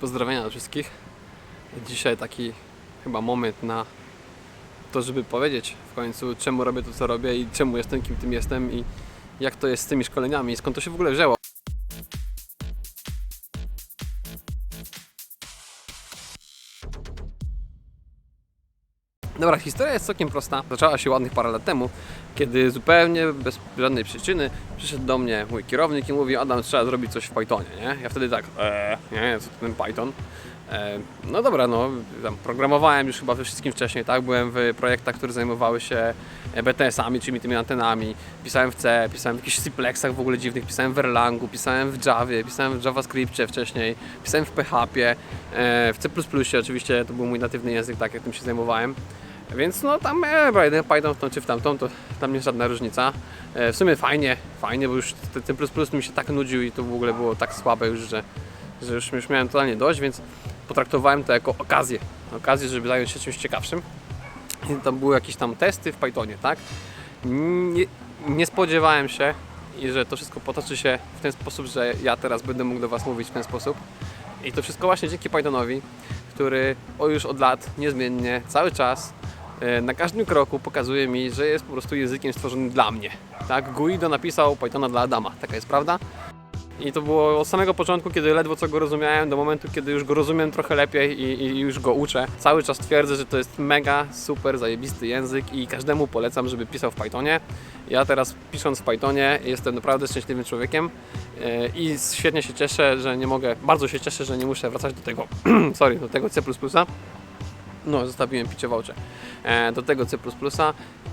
Pozdrowienia dla wszystkich. Dzisiaj taki chyba moment na to, żeby powiedzieć w końcu, czemu robię to, co robię i czemu jestem, kim tym jestem i jak to jest z tymi szkoleniami skąd to się w ogóle wzięło. Dobra, historia jest całkiem prosta. Zaczęła się ładnych parę lat temu, kiedy zupełnie bez żadnej przyczyny przyszedł do mnie mój kierownik i mówi Adam, trzeba zrobić coś w Pythonie, nie? Ja wtedy tak, eee, nie, co ten Python? E, no dobra, no, programowałem już chyba we wszystkim wcześniej, tak? Byłem w projektach, które zajmowały się BTS-ami, czyli tymi antenami. Pisałem w C, pisałem w jakichś Ciplexach w ogóle dziwnych, pisałem w Erlangu, pisałem w Javie, pisałem w JavaScriptie wcześniej, pisałem w PHP, e, w C++ oczywiście, to był mój natywny język, tak jak tym się zajmowałem. Więc no tam e, Python w tą czy w tamtą, to tam nie żadna różnica. E, w sumie fajnie, fajnie, bo już ten- plus plus mi się tak nudził i to w ogóle było tak słabe już, że, że już, już miałem totalnie dość, więc potraktowałem to jako okazję. Okazję, żeby zająć się czymś ciekawszym. I tam były jakieś tam testy w Pythonie, tak? Nie, nie spodziewałem się, i że to wszystko potoczy się w ten sposób, że ja teraz będę mógł do Was mówić w ten sposób. I to wszystko właśnie dzięki Pythonowi, który o już od lat niezmiennie, cały czas, na każdym kroku pokazuje mi, że jest po prostu językiem stworzonym dla mnie. Tak? Guido napisał Pythona dla Adama, taka jest prawda. I to było od samego początku, kiedy ledwo co go rozumiałem, do momentu, kiedy już go rozumiem trochę lepiej i, i już go uczę. Cały czas twierdzę, że to jest mega, super, zajebisty język i każdemu polecam, żeby pisał w Pythonie. Ja teraz pisząc w Pythonie jestem naprawdę szczęśliwym człowiekiem e, i świetnie się cieszę, że nie mogę, bardzo się cieszę, że nie muszę wracać do tego, sorry, do tego C++. No, zostawiłem picie w oczy. E, do tego C++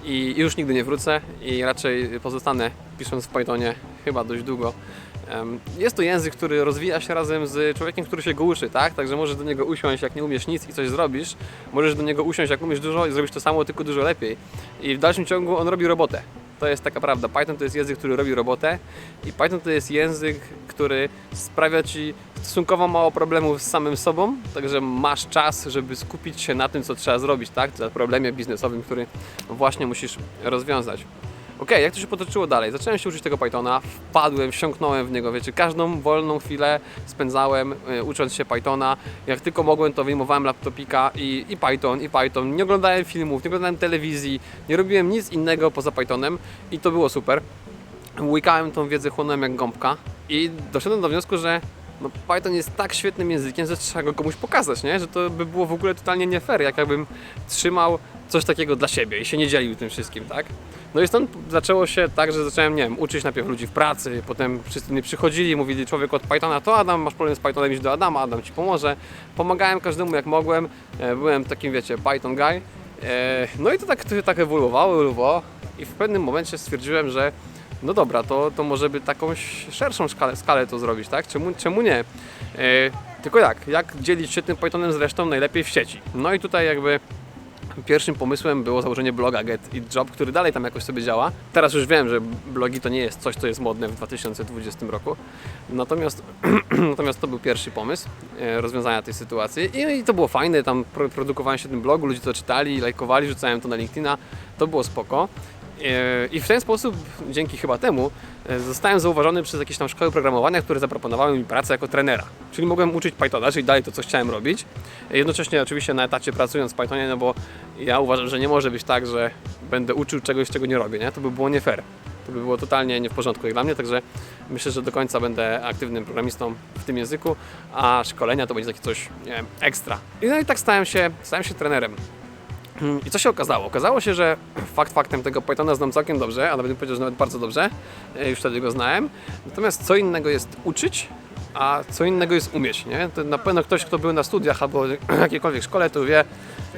i już nigdy nie wrócę i raczej pozostanę pisząc w Pythonie chyba dość długo. Jest to język, który rozwija się razem z człowiekiem, który się go uczy, tak? Także możesz do niego usiąść, jak nie umiesz nic i coś zrobisz. Możesz do niego usiąść, jak umiesz dużo i zrobisz to samo, tylko dużo lepiej. I w dalszym ciągu on robi robotę. To jest taka prawda. Python to jest język, który robi robotę i Python to jest język, który sprawia Ci stosunkowo mało problemów z samym sobą, także masz czas, żeby skupić się na tym, co trzeba zrobić, tak? Na problemie biznesowym, który właśnie musisz rozwiązać. Okej, jak to się potoczyło dalej? Zacząłem się uczyć tego Pythona, wpadłem, wsiąknąłem w niego, wiecie, każdą wolną chwilę spędzałem y, ucząc się Pythona. Jak tylko mogłem, to wyjmowałem laptopika i, i Python, i Python. Nie oglądałem filmów, nie oglądałem telewizji, nie robiłem nic innego poza Pythonem i to było super. Łykałem tą wiedzę, chłonąłem jak gąbka i doszedłem do wniosku, że no, Python jest tak świetnym językiem, że trzeba go komuś pokazać, nie? Że to by było w ogóle totalnie nie fair, jak jakbym trzymał coś takiego dla siebie i się nie dzielił tym wszystkim, tak? No i stąd zaczęło się tak, że zacząłem, nie wiem, uczyć najpierw ludzi w pracy, potem wszyscy mi przychodzili, mówili człowiek od Pythona, to Adam, masz problem z Pythonem, idź do Adama, Adam Ci pomoże. Pomagałem każdemu jak mogłem, e, byłem takim, wiecie, Python guy. E, No i to tak, to tak ewoluowało, i w pewnym momencie stwierdziłem, że no dobra, to, to może by taką szerszą skalę, skalę to zrobić, tak? Czemu, czemu nie? E, tylko jak? Jak dzielić się tym Pythonem z resztą najlepiej w sieci? No i tutaj jakby Pierwszym pomysłem było założenie bloga Get It Job, który dalej tam jakoś sobie działa. Teraz już wiem, że blogi to nie jest coś, co jest modne w 2020 roku. Natomiast, natomiast to był pierwszy pomysł e, rozwiązania tej sytuacji i, i to było fajne. Tam pro, produkowałem się tym blogu, ludzie to czytali, lajkowali, rzucałem to na LinkedIna. To było spoko. I w ten sposób, dzięki chyba temu, e, zostałem zauważony przez jakieś tam szkoły programowania, które zaproponowały mi pracę jako trenera. Czyli mogłem uczyć Pythona, czyli dalej to, co chciałem robić. Jednocześnie oczywiście na etacie pracując w Pythonie, no bo ja uważam, że nie może być tak, że będę uczył czegoś, czego nie robię, nie? To by było nie fair. To by było totalnie nie w porządku jak dla mnie, także myślę, że do końca będę aktywnym programistą w tym języku, a szkolenia to będzie takie coś, nie wiem, ekstra. I no i tak stałem się, stałem się trenerem. Mm, I co się okazało? Okazało się, że fakt faktem tego Pythona znam całkiem dobrze, a nawet bym powiedział, że nawet bardzo dobrze. E, Już wtedy go znałem. Natomiast co innego jest uczyć, a co innego jest umieć, nie? To na pewno ktoś, kto był na studiach albo jakiejkolwiek szkole, to wie,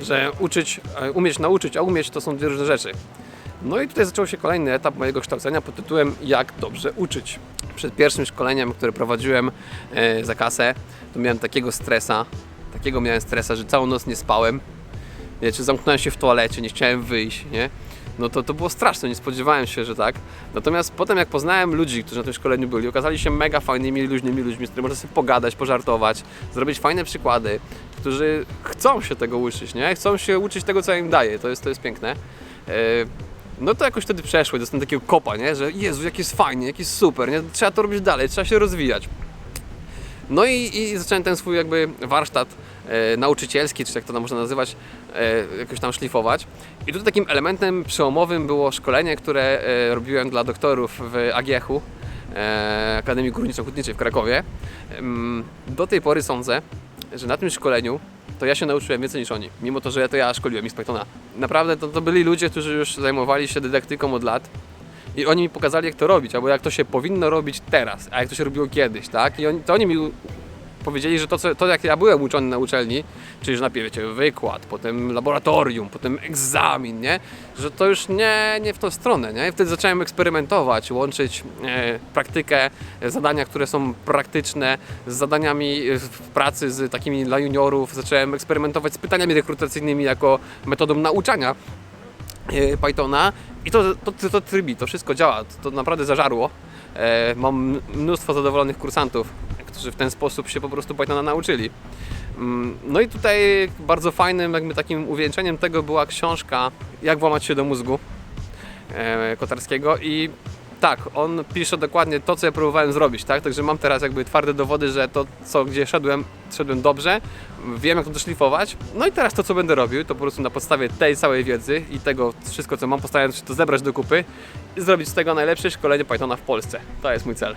że uczyć, e, umieć nauczyć, a umieć to są dwie różne rzeczy. No i tutaj zaczął się kolejny etap mojego kształcenia pod tytułem Jak dobrze uczyć. Przed pierwszym szkoleniem, które prowadziłem e, za kasę, to miałem takiego stresa, takiego miałem stresa, że całą noc nie spałem. Wiecie, zamknąłem się w toalecie, nie chciałem wyjść, nie? No to, to było straszne, nie spodziewałem się, że tak. Natomiast potem jak poznałem ludzi, którzy na tym szkoleniu byli, okazali się mega fajnymi, luźnymi ludźmi, z którymi można sobie pogadać, pożartować, zrobić fajne przykłady, którzy chcą się tego uczyć, nie? Chcą się uczyć tego, co im daję, to jest, to jest piękne. E, No to jakoś wtedy przeszło, dostałem takiego kopa, nie? Że Jezu, jak jest fajnie, jak jest super, nie? Trzeba to robić dalej, trzeba się rozwijać. No i, i zacząłem ten swój jakby warsztat e, nauczycielski, czy jak to tam można nazywać, e, jakoś tam szlifować. I tutaj takim elementem przełomowym było szkolenie, które e, robiłem dla doktorów w AGH-u, e, Akademii Górniczo-Hutniczej w Krakowie. Em, Do tej pory sądzę, że na tym szkoleniu to ja się nauczyłem więcej niż oni, mimo to, że to ja szkoliłem ich z Pythona. Naprawdę to, to byli ludzie, którzy już zajmowali się dydaktyką od lat i oni mi pokazali, jak to robić, albo jak to się powinno robić teraz, a jak to się robiło kiedyś, tak? I oni, to oni mi powiedzieli, że to, co, to jak ja byłem uczony na uczelni, czyli że najpierw wiecie, wykład, potem laboratorium, potem egzamin, nie? Że to już nie, nie w tą stronę, nie? I wtedy zacząłem eksperymentować, łączyć e, praktykę, e, zadania, które są praktyczne z zadaniami e, w pracy z takimi dla juniorów. Zacząłem eksperymentować z pytaniami rekrutacyjnymi jako metodą nauczania e, Pythona i to, to, to, to trybi, to wszystko działa, to, to naprawdę zażarło. E, mam mnóstwo zadowolonych kursantów, którzy w ten sposób się po prostu Pythona nauczyli. Mm, No i tutaj bardzo fajnym jakby takim uwieńczeniem tego była książka Jak włamać się do mózgu e, Kotarskiego i tak, on pisze dokładnie to, co ja próbowałem zrobić, tak? Także mam teraz jakby twarde dowody, że to, co gdzie szedłem, szedłem dobrze, wiem, jak to szlifować. No i teraz to, co będę robił, to po prostu na podstawie tej całej wiedzy i tego wszystko, co mam, postaram się to zebrać do kupy i zrobić z tego najlepsze szkolenie Pythona w Polsce. To jest mój cel.